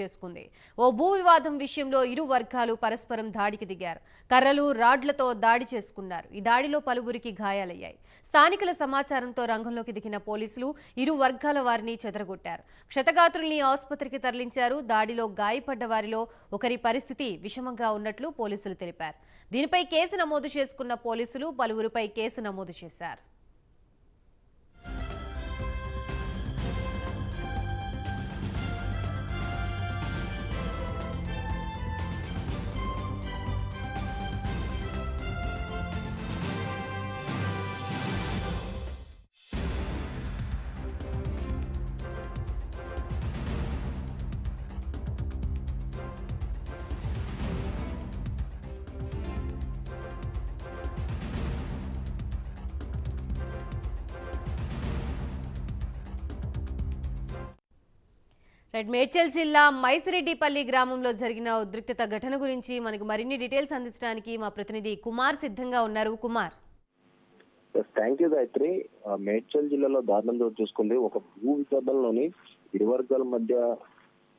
చేసుకుంది. ఓ భూ వివాదం విషయంలో ఇరు వర్గాలు పరస్పరం దాడికి దిగారు. కర్రలు రాడ్లతో దాడి చేసుకున్నారు. ఈ దాడిలో పలువురికి గాయాలయ్యాయి. స్థానికుల సమాచారంతో రంగంలోకి దిగిన పోలీసులు ఇరు వర్గాల వారిని చెదరగొట్టారు. క్షతగాత్రుల్ని ఆసుపత్రికి తరలించారు. దాడిలో గాయపడ్డ వారిలో ఒకరి పరిస్థితి విషమంగా ఉన్నట్లు పోలీసులు తెలిపారు. దీనిపై కేసు నమోదు చేసుకున్న పోలీసులు పలువురిపై కేసు నమోదు చేశారు. మేడ్చల్ జిల్లా మైసిరెడ్డిపల్లి గ్రామంలో జరిగిన ఉద్రిక్తత ఘటన గురించి మనకు మరిన్ని డీటెయిల్స్ అందించడానికి మా ప్రతినిధి కుమార్ సిద్ధంగా ఉన్నారు. Kumar. Thank you Gayatri. Medchal జిల్లాలో దారుణం చోటు చూసుకుంది. ఒక భూ వివాదంలోని ఇరు వర్గాల మధ్య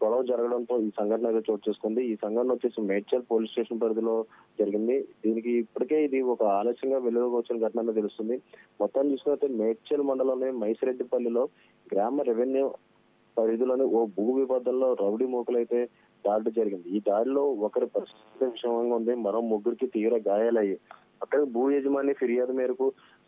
గొడవ జరగడంతో ఈ సంఘటన అయితే చోటు చేసుకుంది. ఈ సంఘటన వచ్చేసి మేడ్చల్ పోలీస్ స్టేషన్ పరిధిలో జరిగింది. దీనికి ఇప్పటికే ఇది ఒక ఆలస్యంగా వెలుగులోకి వచ్చిన ఘటన తెలుస్తుంది. మొత్తం చూసుకుంటే మేడ్చల్ మండలంలోని మైసిరెడ్డిపల్లిలో గ్రామ రెవెన్యూ పరిధిలోని ఓ భూ వివాదంలో రౌడీ మోకలైతే దాడి జరిగింది. ఈ దాడిలో ఒకరి పరిస్థితి విషమంగా ఉంది. మరో ముగ్గురికి తీవ్ర గాయాలయ్యాయి. అక్కడ భూ యజమాని ఫిర్యాదు మేరకు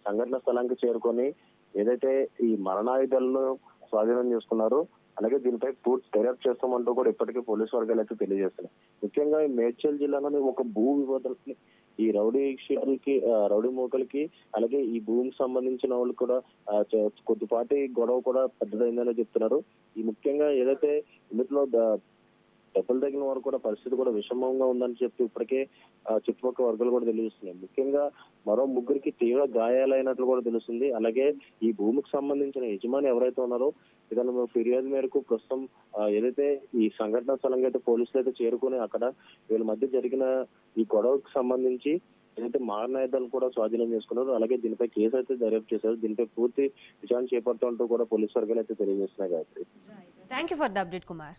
సంఘటన స్థలానికి చేరుకొని ఏదైతే ఈ మరణాయుధాలను స్వాధీనం చేసుకున్నారు. అలాగే దీనిపై పూర్తి దర్యాప్తు చేస్తామంటూ కూడా ఇప్పటికే పోలీసు వర్గాలు అయితే తెలియజేస్తున్నాయి. ముఖ్యంగా ఈ మేడ్చల్ జిల్లాలోని ఒక భూ వివాదాలకి ఈ రౌడీ షీటర్లకి రౌడీ మోకలకి అలాగే ఈ భూమికి సంబంధించిన వాళ్ళు కూడా కొద్దిపాటి గొడవ కూడా పెద్దదైందని చెప్తున్నారు. ఈ ముఖ్యంగా ఏదైతే ఇందులో డబ్బులు తగిన వారు కూడా పరిస్థితి కూడా విషమంగా ఉందని చెప్పి ఇప్పటికే చుట్టుపక్కల వర్గాలు కూడా తెలియజేస్తున్నాయి ముఖ్యంగా మరో ముగ్గురికి తీవ్ర గాయాలైనట్లు కూడా తెలుస్తుంది. అలాగే ఈ భూమికి సంబంధించిన యజమాని ఎవరైతే ఉన్నారో ఇతను ఫిర్యాదు మేరకు ప్రస్తుతం ఏదైతే ఈ సంఘటన స్థలంగా అయితే పోలీసులు అయితే చేరుకుని అక్కడ వీళ్ళ మధ్య జరిగిన ఈ గొడవకు సంబంధించి ఏదైతే మారణాయుధాలు కూడా స్వాధీనం చేసుకున్నారు అలాగే దీనిపై కేసు అయితే దర్యాప్తు చేశారు. దీనిపై పూర్తి విచారణ చేపడుతుంటూ కూడా పోలీసు వర్గాలు అయితే తెలియజేస్తున్నాయి Gayatri. Thank you for the update Kumar